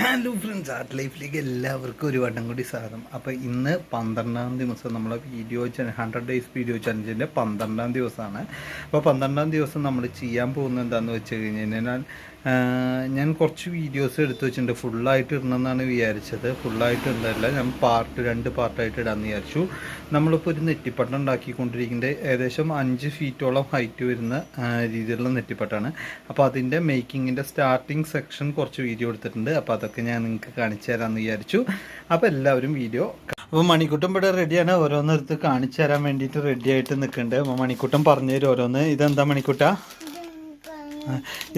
Hello friends art ലൈഫിലേക്ക് എല്ലാവർക്കും ഒരു വട്ടം കൂടി സ്വാഗതം. അപ്പോൾ ഇന്ന് പന്ത്രണ്ടാം ദിവസം നമ്മളെ വീഡിയോ ഹൺഡ്രഡ് ഡേയ്സ് വീഡിയോ ചലഞ്ചിന്റെ പന്ത്രണ്ടാം ദിവസമാണ്. അപ്പോൾ പന്ത്രണ്ടാം ദിവസം നമ്മൾ ചെയ്യാൻ പോകുന്നത് എന്താണെന്ന് വെച്ച് കഴിഞ്ഞ് കഴിഞ്ഞാൽ ഞാൻ കുറച്ച് വീഡിയോസ് എടുത്തു വെച്ചിട്ടുണ്ട്. ഫുള്ളായിട്ട് ഇടണമെന്നാണ് വിചാരിച്ചത്. ഫുള്ളായിട്ട് ഇടല്ല ഞാൻ പാർട്ട് രണ്ട് പാർട്ടായിട്ട് ഇടാമെന്ന് വിചാരിച്ചു. നമ്മളിപ്പോൾ ഒരു നെറ്റിപ്പട്ടം ഉണ്ടാക്കിക്കൊണ്ടിരിക്കുന്നത് ഏകദേശം അഞ്ച് ഫീറ്റോളം ഹൈറ്റ് വരുന്ന രീതിയിലുള്ള നെറ്റിപ്പട്ടാണ്. അപ്പോൾ അതിന്റെ മേക്കിങ്ങിന്റെ സ്റ്റാർട്ടിങ് സെക്ഷൻ കുറച്ച് വീഡിയോ എടുത്തിട്ടുണ്ട്. അപ്പോൾ അതൊക്കെ ഞാൻ നിങ്ങൾക്ക് കാണിച്ചു തരാമെന്ന് വിചാരിച്ചു. അപ്പോൾ എല്ലാവരും വീഡിയോ അപ്പോൾ മണിക്കൂട്ടം ഇവിടെ റെഡിയാണ് ഓരോന്നെടുത്ത് കാണിച്ചു തരാൻ വേണ്ടിയിട്ട് റെഡി ആയിട്ട് നിൽക്കുന്നുണ്ട് അപ്പോൾ മണിക്കൂട്ടം പറഞ്ഞു തരും ഓരോന്ന്. ഇതെന്താ മണിക്കൂട്ട?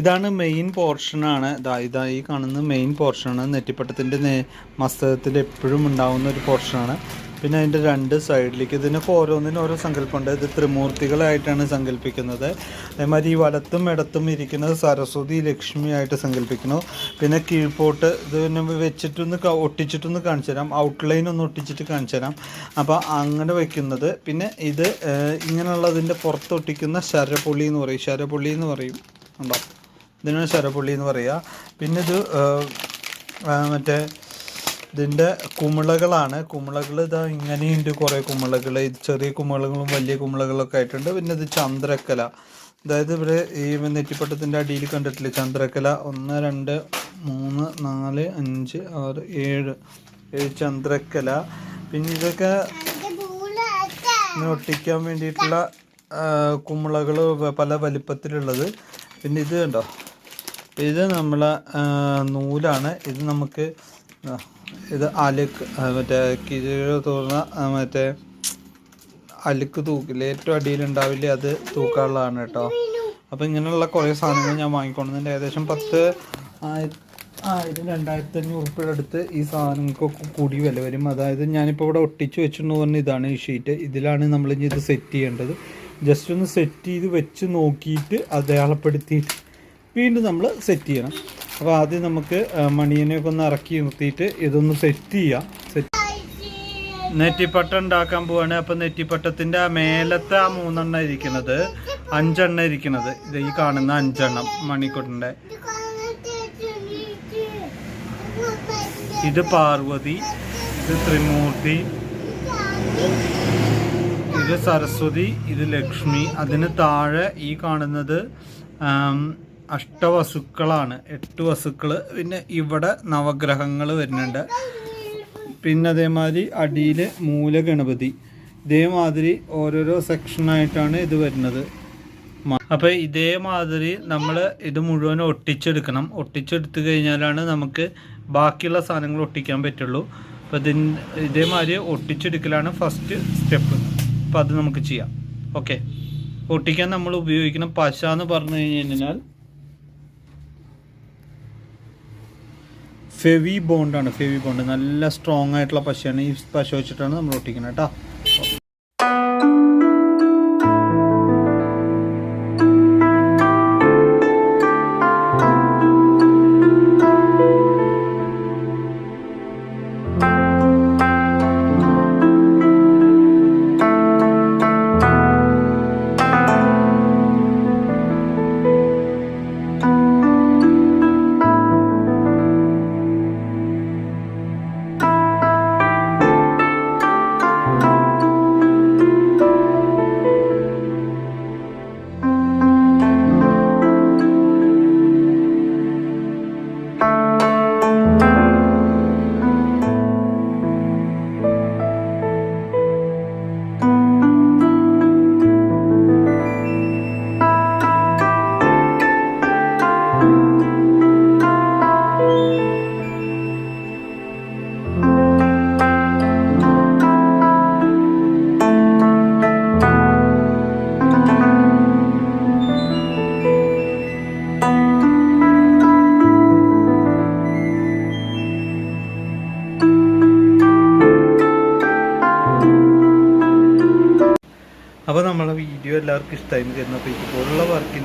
ഇതാണ് മെയിൻ പോർഷനാണ് ഇതാ ഇതാ ഈ കാണുന്ന മെയിൻ പോർഷനാണ് നെറ്റിപ്പട്ടത്തിന്റെ മസ്തകത്തിൽ എപ്പോഴും ഉണ്ടാവുന്ന ഒരു പോർഷനാണ് പിന്നെ അതിന്റെ രണ്ട് സൈഡിലേക്ക് ഇതിനൊക്കെ ഓരോന്നിനും ഓരോ സങ്കല്പമുണ്ട്. ഇത് ത്രിമൂർത്തികളായിട്ടാണ് സങ്കല്പിക്കുന്നത്. അതേമാതിരി ഈ വലത്തും ഇടത്തും ഇരിക്കുന്നത് സരസ്വതി ലക്ഷ്മിയായിട്ട് സങ്കല്പിക്കുന്നു. പിന്നെ കീഴ്പോട്ട് ഇത് പിന്നെ വെച്ചിട്ടൊന്ന് ഒട്ടിച്ചിട്ടൊന്ന് കാണിച്ചു തരാം. ഔട്ട്ലൈൻ ഒന്ന് ഒട്ടിച്ചിട്ട് കാണിച്ചു തരാം. അപ്പോൾ അങ്ങനെ വയ്ക്കുന്നത് പിന്നെ ഇത് ഇങ്ങനെയുള്ളതിന്റെ പുറത്തൊട്ടിക്കുന്ന ശരപുള്ളി എന്ന് പറയും. ശരപുള്ളി എന്ന് പറയും. ഉണ്ടോ? ഇതിനാണ് ശരപുള്ളി എന്ന് പറയുക. പിന്നെ ഇത് മറ്റേ ഇതിന്റെ കുമിളകളാണ്. കുമിളകൾ ഇതാ ഇങ്ങനെയുണ്ട് കുറേ കുമിളകൾ ഇത് ചെറിയ കുമിളകളും വലിയ കുമിളകളൊക്കെ ആയിട്ടുണ്ട്. പിന്നെ ഇത് ചന്ദ്രക്കല. അതായത് ഇവിടെ ഈ നെറ്റിപ്പട്ടത്തിന്റെ അടിയിൽ കണ്ടിട്ടില്ല? ചന്ദ്രക്കല ഒന്ന് രണ്ട് മൂന്ന് നാല് അഞ്ച് ആറ് ഏഴ്. ഏഴ് ചന്ദ്രക്കല. പിന്നെ ഇതൊക്കെ ഒട്ടിക്കാൻ വേണ്ടിയിട്ടുള്ള കുമിളകൾ പല വലിപ്പത്തിലുള്ളത്. പിന്നെ ഇത് കണ്ടോ? ഇത് നമ്മളെ നൂലാണ്. ഇത് നമുക്ക് ഇത് അലുക്ക് മറ്റേ കിഴിവ് തോന്നുന്ന മറ്റേ അലുക്ക് തൂക്കില്ല? ഏറ്റവും അടിയിലുണ്ടാവില്ലേ അത് തൂക്കാനുള്ളതാണ് കേട്ടോ. അപ്പോൾ ഇങ്ങനെയുള്ള കുറേ സാധനങ്ങൾ ഞാൻ വാങ്ങിക്കൊണ്ടുവന്നിട്ട് ഏകദേശം പത്ത് ആയിരം രണ്ടായിരത്തി അഞ്ഞൂറ് ഉറുപ്പിയുടെ അടുത്ത് ഈ സാധനങ്ങൾക്കൊക്കെ കൂടി വില വരും. അതായത് ഞാനിപ്പോൾ ഇവിടെ ഒട്ടിച്ച് വെച്ചിട്ടുണ്ട് പറഞ്ഞ ഇതാണ് ഈ ഷീറ്റ്. ഇതിലാണ് നമ്മൾ ഇനി ഇത് സെറ്റ് ചെയ്യേണ്ടത്. ജസ്റ്റ് ഒന്ന് സെറ്റ് ചെയ്ത് വെച്ച് നോക്കിയിട്ട് അടയാളപ്പെടുത്തിയിട്ട് വീണ്ടും നമ്മൾ സെറ്റ് ചെയ്യണം. അപ്പോൾ ആദ്യം നമുക്ക് മണിയനെയൊക്കെ ഒന്ന് ഇറക്കി നിർത്തിയിട്ട് ഇതൊന്ന് സെറ്റ് ചെയ്യാം. സെറ്റ് നെറ്റിപ്പട്ട ഉണ്ടാക്കാൻ പോവാണ്. അപ്പൊ നെറ്റിപ്പട്ടത്തിന്റെ ആ മേലത്തെ ആ മൂന്നെണ്ണം ഇരിക്കുന്നത് അഞ്ചെണ്ണം ഇരിക്കുന്നത്. ഇത് ഈ കാണുന്ന അഞ്ചെണ്ണം മണിക്കൂട്ടിന്റെ ഇത് പാർവതി ഇത് ത്രിമൂർത്തി ഇത് സരസ്വതി ഇത് ലക്ഷ്മി. അതിന് താഴെ ഈ കാണുന്നത് അഷ്ടവസുക്കളാണ്. എട്ട് വസുക്കൾ പിന്നെ ഇവിടെ നവഗ്രഹങ്ങൾ വരുന്നുണ്ട്. പിന്നെ അതേമാതിരി അടിയിൽ മൂലഗണപതി. ഇതേമാതിരി ഓരോരോ സെക്ഷനായിട്ടാണ് ഇത് വരുന്നത്. അപ്പോൾ ഇതേമാതിരി നമ്മൾ ഇത് മുഴുവൻ ഒട്ടിച്ചെടുക്കണം. ഒട്ടിച്ചെടുത്ത് കഴിഞ്ഞാലാണ് നമുക്ക് ബാക്കിയുള്ള സാധനങ്ങൾ ഒട്ടിക്കാൻ പറ്റുള്ളൂ. അപ്പോൾ ഇതിന് ഇതേമാതിരി ഒട്ടിച്ചെടുക്കലാണ് ഫസ്റ്റ് സ്റ്റെപ്പ് അപ്പോൾ അത് നമുക്ക് ചെയ്യാം. ഓക്കെ ഒട്ടിക്കാൻ നമ്മൾ ഉപയോഗിക്കുന്ന പശ എന്ന് പറഞ്ഞു കഴിഞ്ഞാൽ ഫെവി ബോണ്ടാണ് ഫെവി ബോണ്ട് നല്ല സ്ട്രോങ് ആയിട്ടുള്ള പശയാണ് ഈ പശ വെച്ചിട്ടാണ് നമ്മൾ ഒട്ടിക്കുന്നത് കേട്ടോ. വീഡിയോ എല്ലാവർക്കും ഇഷ്ടമായി കരുതുന്നു. അപ്പോൾ ഇതുപോലുള്ള വർക്കിൻ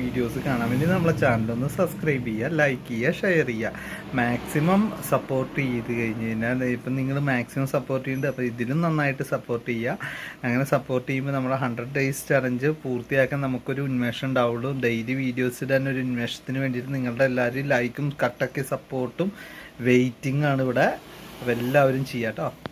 വീഡിയോസ് കാണാൻ വേണ്ടി നമ്മളെ ചാനലൊന്ന് സബ്സ്ക്രൈബ് ചെയ്യുക ലൈക്ക് ചെയ്യുക ഷെയർ ചെയ്യുക. മാക്സിമം സപ്പോർട്ട് ചെയ്ത് കഴിഞ്ഞ് കഴിഞ്ഞാൽ ഇപ്പം നിങ്ങൾ മാക്സിമം സപ്പോർട്ട് ചെയ്യുന്നുണ്ട്. അപ്പോൾ ഇതിലും നന്നായിട്ട് സപ്പോർട്ട് ചെയ്യുക. അങ്ങനെ സപ്പോർട്ട് ചെയ്യുമ്പോൾ നമ്മുടെ ഹൺഡ്രഡ് ഡേയ്സ് ചലഞ്ച് പൂർത്തിയാക്കാൻ നമുക്കൊരു ഉന്മേഷം ഉണ്ടാവുള്ളൂ. ഡെയിലി വീഡിയോസ് ഇടാൻ ഒരു ഉന്മേഷത്തിന് വേണ്ടിയിട്ട് നിങ്ങളുടെ എല്ലാവരും ലൈക്കും കട്ടൊക്കെ സപ്പോർട്ടും വെയിറ്റിംഗ് ആണ് ഇവിടെ. അപ്പോൾ എല്ലാവരും ചെയ്യാം കേട്ടോ